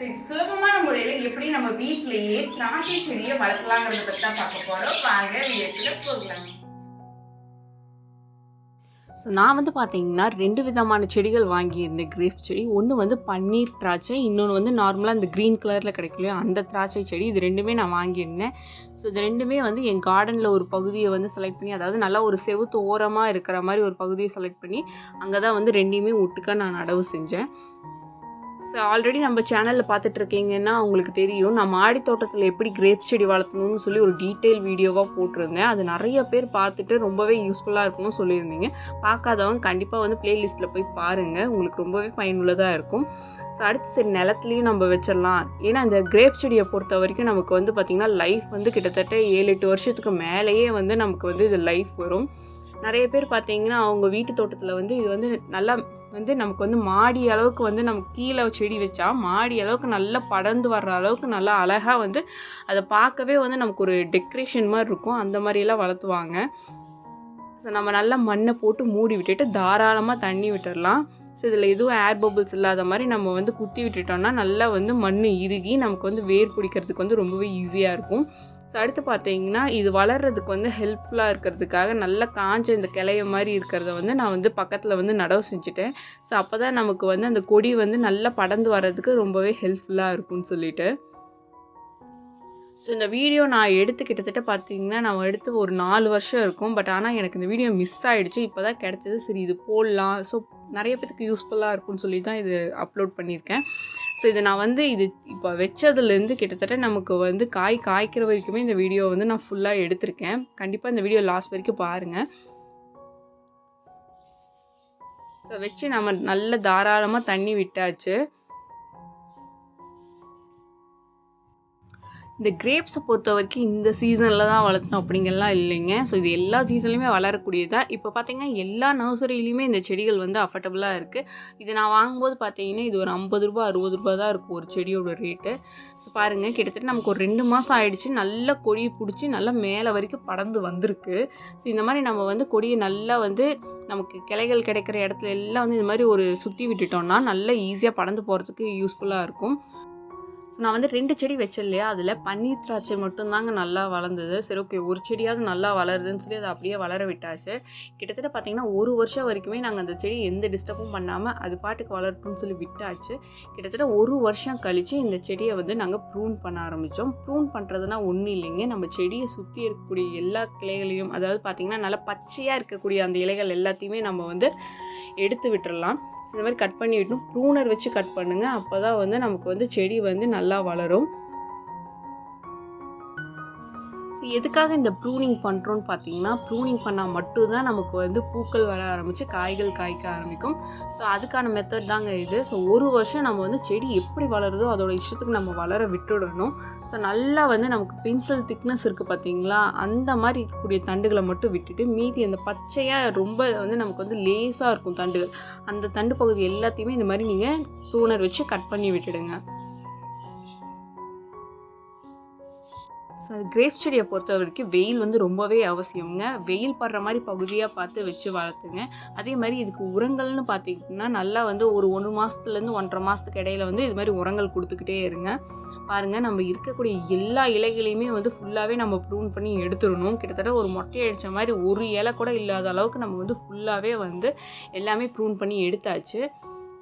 சுலபமான முறையில் எப்படி நம்ம வீட்டிலேயே திராட்சை செடியை வளர்க்கலாங்கிறத பற்றி தான் பார்க்க போகிறோம் வாங்க வீட்டுல போகலாம். ஸோ நான் வந்து பார்த்தீங்கன்னா ரெண்டு விதமான செடிகள் வாங்கியிருந்தேன். கிரேப் செடி. ஒன்று வந்து பன்னீர் திராட்சை இன்னொன்று வந்து நார்மலாக இந்த க்ரீன் கலரில் கிடைக்கலையோ அந்த திராட்சை செடி. இது ரெண்டுமே நான் வாங்கியிருந்தேன். ஸோ இது ரெண்டுமே வந்து என் கார்டனில் ஒரு பகுதியை வந்து செலக்ட் பண்ணி அதாவது நல்லா ஒரு செவுத்து ஓரமாக இருக்கிற மாதிரி ஒரு பகுதியை செலக்ட் பண்ணி அங்கே தான் வந்து ரெண்டையுமே ஒட்டுக்கா நான் நடவு செஞ்சேன். ஸோ ஆல்ரெடி நம்ம சேனலில் பார்த்துட்டு இருக்கீங்கன்னா உங்களுக்கு தெரியும் நான் மாடி தோட்டத்தில் எப்படி கிரேப் செடி வளர்த்தணும்னு சொல்லி ஒரு டீட்டெயில் வீடியோவாக போட்டிருந்தேன். அது நிறைய பேர் பார்த்துட்டு ரொம்பவே யூஸ்ஃபுல்லாக இருக்கும்னு சொல்லியிருந்தீங்க. பார்க்காதவங்க கண்டிப்பாக வந்து பிளேலிஸ்ட்டில் போய் பாருங்கள் உங்களுக்கு ரொம்பவே பயனுள்ளதாக இருக்கும். ஸோ அடுத்து சரி நிலத்துலையும் நம்ம வச்சிடலாம். ஏன்னா இந்த கிரேப் செடியை பொறுத்த வரைக்கும் நமக்கு வந்து பார்த்திங்கன்னா லைஃப் வந்து கிட்டத்தட்ட ஏழு எட்டு வருஷத்துக்கு மேலேயே வந்து நமக்கு வந்து இது லைஃப் வரும். நிறைய பேர் பார்த்தீங்கன்னா அவங்க வீட்டு தோட்டத்தில் வந்து இது வந்து நல்லா வந்து நமக்கு வந்து மாடி அளவுக்கு வந்து நம்ம கீழே செடி வச்சா மாடி அளவுக்கு நல்லா படர்ந்து வர்ற அளவுக்கு நல்லா அழகாக வந்து அதை பார்க்கவே வந்து நமக்கு ஒரு டெக்கரேஷன் மாதிரி இருக்கும். அந்த மாதிரியெல்லாம் வளர்த்துவாங்க. ஸோ நம்ம நல்லா மண்ணை போட்டு மூடி விட்டுட்டு தாராளமாக தண்ணி விட்டுடலாம் ஸோ இதில் எதுவும் ஏர் பபிள்ஸ் இல்லாத மாதிரி நம்ம வந்து குத்தி விட்டுட்டோம்னா நல்லா வந்து மண் இறுகி நமக்கு வந்து வேர் பிடிக்கிறதுக்கு வந்து ரொம்பவே ஈஸியாக இருக்கும். ஸோ அடுத்து பார்த்தீங்கன்னா இது வளர்கிறதுக்கு வந்து ஹெல்ப்ஃபுல்லாக இருக்கிறதுக்காக நல்லா காஞ்ச இந்த கிளைய மாதிரி இருக்கிறத வந்து நான் வந்து பக்கத்தில் வந்து நடவு செஞ்சுட்டேன். ஸோ அப்போ தான் நமக்கு வந்து அந்த கொடி வந்து நல்லா படர்ந்து வர்றதுக்கு ரொம்பவே ஹெல்ப்ஃபுல்லாக இருக்கும்னு சொல்லிட்டு. ஸோ இந்த வீடியோ நான் எடுத்து கிட்டத்தட்ட பார்த்தீங்கன்னா நான் எடுத்து ஒரு நாலு வருஷம் இருக்கும். பட் ஆனால் எனக்கு இந்த வீடியோ மிஸ் ஆகிடுச்சு இப்போ தான் கிடச்சிது. சரி இது போடலாம். ஸோ நிறைய பேத்துக்கு யூஸ்ஃபுல்லாக இருக்கும்னு சொல்லி தான் இது அப்லோட் பண்ணியிருக்கேன். ஸோ இதை நான் வந்து இது இப்போ வச்சதுலேருந்து கிட்டத்தட்ட நமக்கு வந்து காய் காய்க்கிற வரைக்குமே இந்த வீடியோ வந்து நான் ஃபுல்லாக எடுத்திருக்கேன். கண்டிப்பாக இந்த வீடியோ லாஸ்ட் வரைக்கும் பாருங்கள் ஸோ வச்சு நம்ம நல்ல தாராளமாக தண்ணி விட்டாச்சு. இந்த கிரேப்ஸை பொறுத்த வரைக்கும் இந்த சீசனில் தான் வளர்த்தணும் அப்படிங்கலாம் இல்லைங்க. ஸோ இது எல்லா சீசன்லையுமே வளரக்கூடியதாக இப்போ பார்த்தீங்கன்னா எல்லா நர்சரியிலையுமே இந்த செடிகள் வந்து அஃபர்டபுளாக இருக்குது இது நான் வாங்கும்போது பார்த்தீங்கன்னா இது ஒரு ஐம்பது ரூபா அறுபது ரூபா தான் இருக்கும் ஒரு செடியோட ரேட்டு ஸோ பாருங்கள் கிட்டத்தட்ட நமக்கு ஒரு ரெண்டு மாதம் ஆயிடுச்சு. நல்ல கொடியை பிடிச்சி நல்லா மேலே வரைக்கும் படர்ந்து வந்திருக்கு. ஸோ இந்த மாதிரி நம்ம வந்து கொடியை நல்லா வந்து நமக்கு கிளைகள் கிடைக்கிற இடத்துல எல்லாம் வந்து இந்த மாதிரி ஒரு சுற்றி விட்டுட்டோம்னா நல்லா ஈஸியாக படந்து போகிறதுக்கு யூஸ்ஃபுல்லாக இருக்கும். நான் வந்து ரெண்டு செடி வச்சேன் இல்லையா அதில் பன்னீர் திராட்சை மட்டும்தாங்க நல்லா வளர்ந்தது. சரி ஓகே ஒரு செடியாவது நல்லா வளருதுன்னு சொல்லி அதை அப்படியே வளர விட்டாச்சு. கிட்டத்தட்ட பார்த்தீங்கன்னா ஒரு வருஷம் வரைக்குமே நாங்கள் அந்த செடி எந்த டிஸ்டர்பும் பண்ணாமல் அது பாட்டுக்கு வளரட்டும்னு சொல்லி விட்டாச்சு. கிட்டத்தட்ட ஒரு வருஷம் கழித்து இந்த செடியை வந்து நாங்கள் ப்ரூன் பண்ண ஆரம்பித்தோம் ப்ரூன் பண்ணுறதுனா ஒன்றும் இல்லைங்க. நம்ம செடியை சுற்றி இருக்கக்கூடிய எல்லா கிளைகளையும் அதாவது பார்த்திங்கன்னா நல்லா பச்சையாக இருக்கக்கூடிய அந்த இலைகள் எல்லாத்தையுமே நம்ம வந்து எடுத்து விட்டுறலாம். இந்த மாதிரி கட் பண்ணி விட்டணும் ப்ரூனர் வச்சு கட் பண்ணுங்கள் அப்போ தான் வந்து நமக்கு வந்து செடி வந்து நல்லா வளரும். ஸோ எதுக்காக இந்த ப்ரூனிங் பண்ணுறோன்னு பார்த்தீங்கன்னா ப்ரூனிங் பண்ணால் மட்டும்தான் நமக்கு வந்து பூக்கள் வர ஆரம்பித்து காய்கள் காய்க்க ஆரம்பிக்கும். ஸோ அதுக்கான மெத்தட் தாங்க இது. ஸோ ஒரு வருஷம் நம்ம வந்து செடி எப்படி வளருதோ அதோட இஷ்டத்துக்கு நம்ம வளர விட்டுடணும். ஸோ நல்லா வந்து நமக்கு பென்சில் திக்னஸ் இருக்குது பார்த்தீங்களா? அந்த மாதிரி இருக்கக்கூடிய தண்டுகளை மட்டும் விட்டுட்டு மீதி அந்த பச்சையாக ரொம்ப வந்து நமக்கு வந்து லேஸாக இருக்கும் தண்டுகள். அந்த தண்டு பகுதி எல்லாத்தையுமே இந்த மாதிரி நீங்கள் ப்ரூனர் வச்சு கட் பண்ணி விட்டுடுங்க. கிரேப் செடியை பொறுத்த வரைக்கும் வெயில் வந்து ரொம்பவே அவசியம்ங்க. வெயில் படுற மாதிரி பகுதியாக பார்த்து வச்சு வளர்த்துங்க. அதே மாதிரி இதுக்கு உரங்கள்னு பார்த்தீங்கன்னா நல்லா வந்து ஒரு ஒன்று மாதத்துலேருந்து ஒன்றரை மாதத்துக்கு இடையில வந்து இது மாதிரி உரங்கள் கொடுத்துக்கிட்டே இருங்க. பாருங்கள் நம்ம இருக்கக்கூடிய எல்லா இலைகளையுமே வந்து ஃபுல்லாகவே நம்ம ப்ரூன் பண்ணி எடுத்துடணும். கிட்டத்தட்ட ஒரு மொட்டை அடித்த மாதிரி ஒரு இலை கூட இல்லாத அளவுக்கு நம்ம வந்து ஃபுல்லாகவே வந்து எல்லாமே ப்ரூன் பண்ணி எடுத்தாச்சு.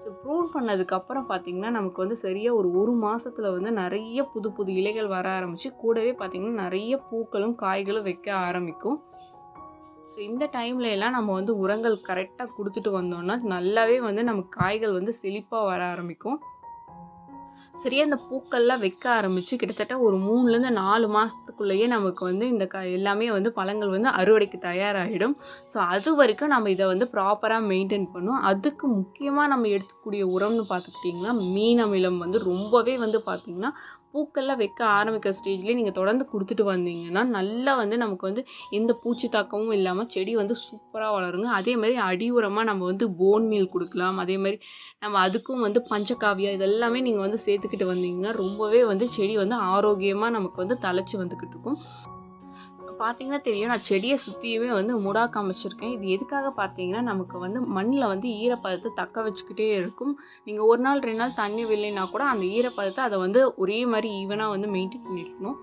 ஸோ ப்ரூன் பண்ணதுக்கப்புறம் பார்த்திங்கன்னா நமக்கு வந்து சரியாக ஒரு ஒரு மாதத்தில் வந்து நிறைய புது புது இலைகள் வர ஆரம்பித்து கூடவே பார்த்திங்கன்னா நிறைய பூக்களும் காய்களும் வைக்க ஆரம்பிக்கும். ஸோ இந்த டைம்ல எல்லாம் நம்ம வந்து உரங்கள் கரெக்டாக கொடுத்துட்டு வந்தோம்னா நல்லாவே வந்து நமக்கு காய்கள் வந்து செழிப்பாக வர ஆரம்பிக்கும். சரியா இந்த பூக்கள்லாம் வைக்க ஆரம்பித்து கிட்டத்தட்ட ஒரு மூணுலேருந்து நாலு மாதத்துக்குள்ளேயே நமக்கு வந்து இந்த க எல்லாமே வந்து பழங்கள் வந்து அறுவடைக்கு தயாராகிடும். ஸோ அது வரைக்கும் நம்ம இதை வந்து ப்ராப்பராக மெயின்டைன் பண்ணும் அதுக்கு முக்கியமாக நம்ம எடுத்துக்கூடிய உரம்னு பார்த்துக்கிட்டிங்கன்னா மீன் அமிலம் வந்து ரொம்பவே வந்து பார்த்திங்கன்னா பூக்கள்லாம் வைக்க ஆரம்பிக்கிற ஸ்டேஜ்லேயே நீங்கள் தொடர்ந்து கொடுத்துட்டு வந்தீங்கன்னா நல்லா வந்து நமக்கு வந்து எந்த பூச்சி தாக்கமும் இல்லாமல் செடி வந்து சூப்பராக வளருங்க. அதே மாதிரி அடி உரமாக நம்ம வந்து போன் மீல் கொடுக்கலாம். அதே மாதிரி நம்ம அதுக்கும் வந்து பஞ்சகாவியா இதெல்லாமே நீங்கள் வந்து சேர்த்துக்கிட்டு வந்தீங்கன்னா ரொம்பவே வந்து செடி வந்து ஆரோக்கியமாக நமக்கு வந்து தழைச்சி வந்துக்கிட்டு இருக்கும். பார்த்தீங்கன்னா தெரியும். நான் செடியை சுற்றியுமே வந்து முடாக்க காமிச்சிருக்கேன் இது எதுக்காக பார்த்தீங்கன்னா நமக்கு வந்து மண்ணில் வந்து ஈரப்பதத்தை தக்க வச்சுக்கிட்டே இருக்கும். நீங்கள் ஒரு நாள் ரெண்டு நாள் தண்ணி வில்லைன்னா கூட அந்த ஈரப்பதத்தை அதை வந்து ஒரே மாதிரி ஈவனாக வந்து மெயின்டைன் பண்ணிருக்கணும்.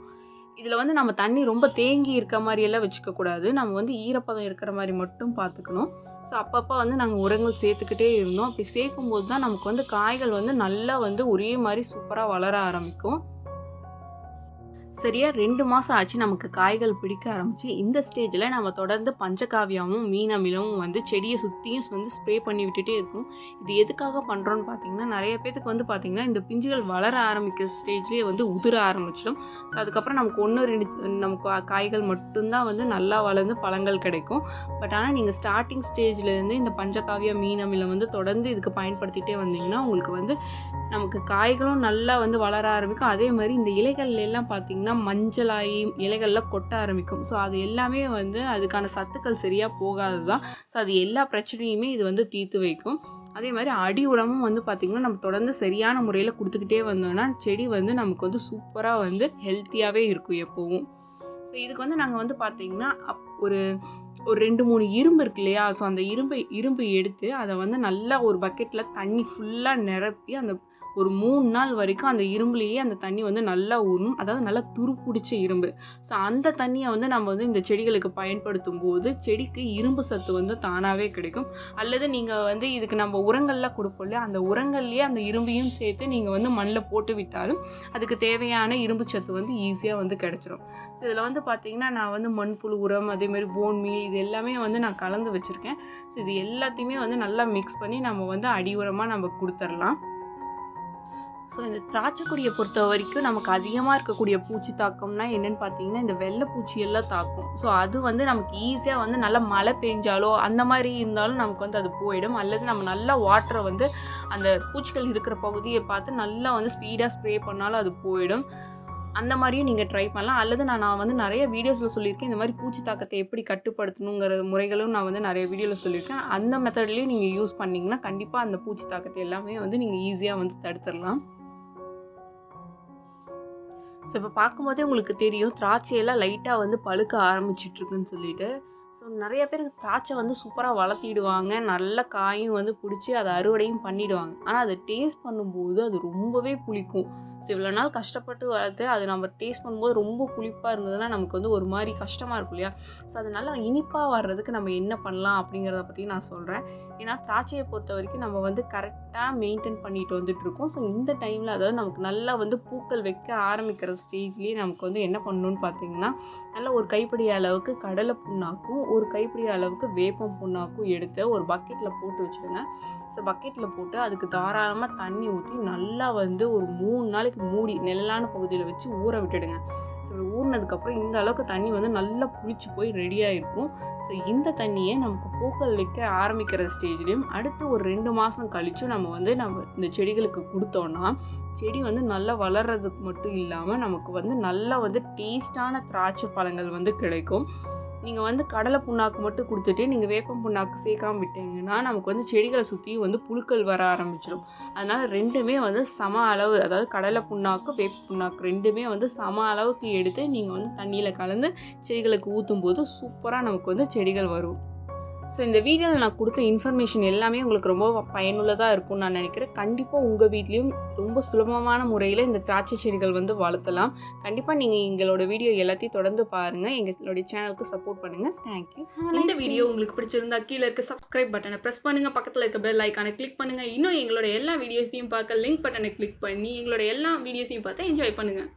இதில் வந்து நம்ம தண்ணி ரொம்ப தேங்கி இருக்க மாதிரியெல்லாம் வச்சுக்கக்கூடாது நம்ம வந்து ஈரப்பதம் இருக்கிற மாதிரி மட்டும் பார்த்துக்கணும் ஸோ அப்பப்போ வந்து நாங்கள் உரங்கள் சேர்த்துக்கிட்டே இருந்தோம். அப்படி சேர்க்கும்போது தான் நமக்கு வந்து காய்கள் வந்து நல்லா வந்து ஒரே மாதிரி சூப்பராக வளர ஆரம்பிக்கும். சரியாக ரெண்டு மாதம் ஆச்சு நமக்கு காய்கள் பிடிக்க ஆரம்பிச்சு. இந்த ஸ்டேஜில் நம்ம தொடர்ந்து பஞ்சகாவியாவும் மீன் அமிலமும் வந்து செடியை சுற்றியும் வந்து ஸ்ப்ரே பண்ணி விட்டுட்டே இருக்கும். இது எதுக்காக பண்ணுறோன்னு பார்த்தீங்கன்னா நிறைய பேத்துக்கு வந்து பார்த்திங்கன்னா இந்த பிஞ்சுகள் வளர ஆரம்பிக்கிற ஸ்டேஜ்லேயே வந்து உதிர ஆரம்பிச்சிடும். அதுக்கப்புறம் நமக்கு ஒன்று ரெண்டு நமக்கு காய்கள் மட்டும்தான் வந்து நல்லா வளர்ந்து பழங்கள் கிடைக்கும். பட் ஆனால் நீங்கள் ஸ்டார்டிங் ஸ்டேஜ்லேருந்து இந்த பஞ்சகாவியா மீன் அமிலம் வந்து தொடர்ந்து இதுக்கு பயன்படுத்திகிட்டே வந்தீங்கன்னா உங்களுக்கு வந்து நமக்கு காய்களும் நல்லா வந்து வளர ஆரம்பிக்கும். அதே மாதிரி இந்த இலைகள்ல எல்லாம் பார்த்தீங்கன்னா மஞ்சளாகி இலைகள்லாம் கொட்ட ஆரம்பிக்கும். ஸோ அது எல்லாமே வந்து அதுக்கான சத்துக்கள் சரியாக போகாது தான் ஸோ அது எல்லா பிரச்சனையுமே இது வந்து தீர்த்து வைக்கும். அதே மாதிரி அடி உரமும் வந்து பார்த்திங்கன்னா நம்ம தொடர்ந்து சரியான முறையில் கொடுத்துக்கிட்டே வந்தோம்னா செடி வந்து நமக்கு வந்து சூப்பராக வந்து ஹெல்த்தியாகவே இருக்கும் எப்போவும். ஸோ இதுக்கு வந்து நாங்கள் வந்து பார்த்திங்கன்னா அப் ஒரு ஒரு ரெண்டு மூணு இரும்பு இருக்கு இல்லையா? ஸோ அந்த இரும்பை இரும்பு எடுத்து அதை வந்து நல்லா ஒரு பக்கெட்டில் தண்ணி ஃபுல்லாக நிரப்பி அந்த ஒரு மூணு நாள் வரைக்கும் அந்த இரும்புலேயே அந்த தண்ணி வந்து நல்லா ஊறும் அதாவது நல்லா துரு பிடிச்ச இரும்பு. ஸோ அந்த தண்ணியை வந்து நம்ம வந்து இந்த செடிகளுக்கு பயன்படுத்தும் போது செடிக்கு இரும்பு சத்து வந்து தானாகவே கிடைக்கும். அல்லது நீங்கள் வந்து இதுக்கு நம்ம உரங்கள்லாம் கொடுப்போம் இல்லையா? அந்த உரங்கள்லேயே அந்த இரும்பையும் சேர்த்து நீங்கள் வந்து மண்ணில் போட்டு விட்டாலும் அதுக்கு தேவையான இரும்பு சத்து வந்து ஈஸியாக வந்து கிடச்சிரும். இதில் வந்து பார்த்தீங்கன்னா நான் வந்து மண்புழு உரம் அதேமாதிரி போன் மீல் இது எல்லாமே வந்து நான் கலந்து வச்சுருக்கேன். ஸோ இது எல்லாத்தையுமே வந்து நல்லா மிக்ஸ் பண்ணி நம்ம வந்து அடி உரமாக நம்ம கொடுத்துர்லாம் ஸோ இந்த திராட்சைக்கொடியை பொறுத்த வரைக்கும் நமக்கு அதிகமாக இருக்கக்கூடிய பூச்சி தாக்கம்னா என்னென்னு பார்த்தீங்கன்னா இந்த வெள்ளை பூச்சியெல்லாம் தாக்கும். ஸோ அது வந்து நமக்கு ஈஸியாக வந்து நல்லா மழை பெஞ்சாலோ அந்த மாதிரி இருந்தாலும் நமக்கு வந்து அது போயிடும். அல்லது நம்ம நல்லா வாட்டரை வந்து அந்த பூச்சிகள் இருக்கிற பகுதியை பார்த்து நல்லா வந்து ஸ்பீடாக ஸ்ப்ரே பண்ணாலும் அது போயிடும். அந்த மாதிரியும் நீங்கள் ட்ரை பண்ணலாம். அல்லது நான் நான் வந்து நிறைய வீடியோஸில் சொல்லியிருக்கேன் இந்த மாதிரி பூச்சி தாக்கத்தை எப்படி கட்டுப்படுத்தணுங்கிற முறைகளும் நான் வந்து நிறைய வீடியோவில் சொல்லியிருக்கேன். அந்த மெத்தட்லேயும் நீங்கள் யூஸ் பண்ணிங்கன்னா கண்டிப்பாக அந்த பூச்சி தாக்கத்தை எல்லாமே வந்து நீங்கள் ஈஸியாக வந்து தடுத்துடலாம். ஸோ இப்போ பார்க்கும்போதே உங்களுக்கு தெரியும் திராட்சையெல்லாம் லைட்டாக வந்து பழுக்க ஆரம்பிச்சிட்ருக்குன்னு சொல்லிட்டு. ஸோ நிறைய பேர் திராட்சை வந்து சூப்பராக வளர்த்திடுவாங்க. நல்ல காயும் வந்து பிடிச்சி அதை அறுவடையும் பண்ணிவிடுவாங்க ஆனால் அதை டேஸ்ட் பண்ணும்போது அது ரொம்பவே புளிக்கும். ஸோ இவ்வளோ நாள் கஷ்டப்பட்டு வளர்த்து அது நம்ம டேஸ்ட் பண்ணும்போது ரொம்ப புளிப்பாக இருந்ததுன்னா நமக்கு வந்து ஒரு மாதிரி கஷ்டமாக இருக்கும் இல்லையா? ஸோ அது நல்லா இனிப்பாக வர்றதுக்கு நம்ம என்ன பண்ணலாம் அப்படிங்கிறத பற்றி நான் சொல்கிறேன் ஏன்னா திராட்சையை பொறுத்த வரைக்கும் நம்ம வந்து கரெக்டாக மெயின்டைன் பண்ணிட்டு வந்துட்டு இருக்கோம். ஸோ இந்த டைமில் அதாவது நமக்கு நல்லா வந்து பூக்கள் வைக்க ஆரம்பிக்கிற ஸ்டேஜ்லேயே நமக்கு வந்து என்ன பண்ணணும்னு பார்த்தீங்கன்னா நல்லா ஒரு கைப்பிடி அளவுக்கு கடலை புண்ணாக்கும் ஒரு கைப்பிடி அளவுக்கு வேப்பம் புண்ணாக்கும் எடுத்து ஒரு பக்கெட்டில் போட்டு வச்சுடுங்க ஸோ பக்கெட்டில் போட்டு அதுக்கு தாராளமாக தண்ணி ஊற்றி நல்லா வந்து ஒரு மூணு நாளைக்கு மூடி நிழலான பகுதியில் வச்சு ஊற விட்டுடுங்க. ஸோ ஊறினதுக்கப்புறம் இந்த அளவுக்கு தண்ணி வந்து நல்லா புளிச்சு போய் ரெடியாக இருக்கும் ஸோ இந்த தண்ணியை நமக்கு பூக்கள் வைக்க ஆரம்பிக்கிற ஸ்டேஜ்லேயும் அடுத்து ஒரு ரெண்டு மாதம் கழிச்சும் நம்ம வந்து நம்ம இந்த செடிகளுக்கு கொடுத்தோன்னா செடி வந்து நல்லா வளர்கிறதுக்கு மட்டும் இல்லாமல் நமக்கு வந்து நல்லா வந்து டேஸ்டான திராட்சை பழங்கள் வந்து கிடைக்கும். நீங்கள் வந்து கடலை புண்ணாக்கு மட்டும் கொடுத்துட்டு நீங்கள் வேப்பம் புண்ணாக்கு சேர்க்காம விட்டீங்கன்னா நமக்கு வந்து செடிகளை சுற்றியும் வந்து புழுக்கள் வர ஆரம்பிச்சிடும் அதனால் ரெண்டுமே வந்து சம அளவு அதாவது கடலை புண்ணாக்கு வேப்ப புண்ணாக்கு ரெண்டுமே வந்து சம அளவுக்கு எடுத்து நீங்கள் வந்து தண்ணியில் கலந்து செடிகளுக்கு ஊற்றும் போது சூப்பராக நமக்கு வந்து செடிகள் வரும். ஸோ இந்த வீடியோவில் நான் கொடுத்த இன்ஃபர்மேஷன் எல்லாமே உங்களுக்கு ரொம்ப பயனுள்ளதாக இருக்கும்னு நான் நினைக்கிறேன். கண்டிப்பாக உங்கள் வீட்லேயும் ரொம்ப சுலபமான முறையில் இந்த திராட்சை செடிகள் வந்து வளர்த்தலாம். கண்டிப்பாக நீங்கள் எங்களோட வீடியோ எல்லாத்தையும் தொடர்ந்து பாருங்கள் எங்களுடைய சேனலுக்கு சப்போர்ட் பண்ணுங்கள் தேங்க்யூ இந்த வீடியோ உங்களுக்கு பிடிச்சிருந்தா கீழே இருக்க சப்ஸ்கிரைப் பட்டனை ப்ரெஸ் பண்ணுங்கள் பக்கத்தில் இருக்க பெல் ஐக்கானை கிளிக் பண்ணுங்கள் இன்னும் எங்களோட எல்லா வீடியோஸையும் பார்க்க லிங்க் பட்டனை கிளிக் பண்ணி எங்களோட எல்லா வீடியோஸையும் பார்த்து என்ஜாய் பண்ணுங்கள்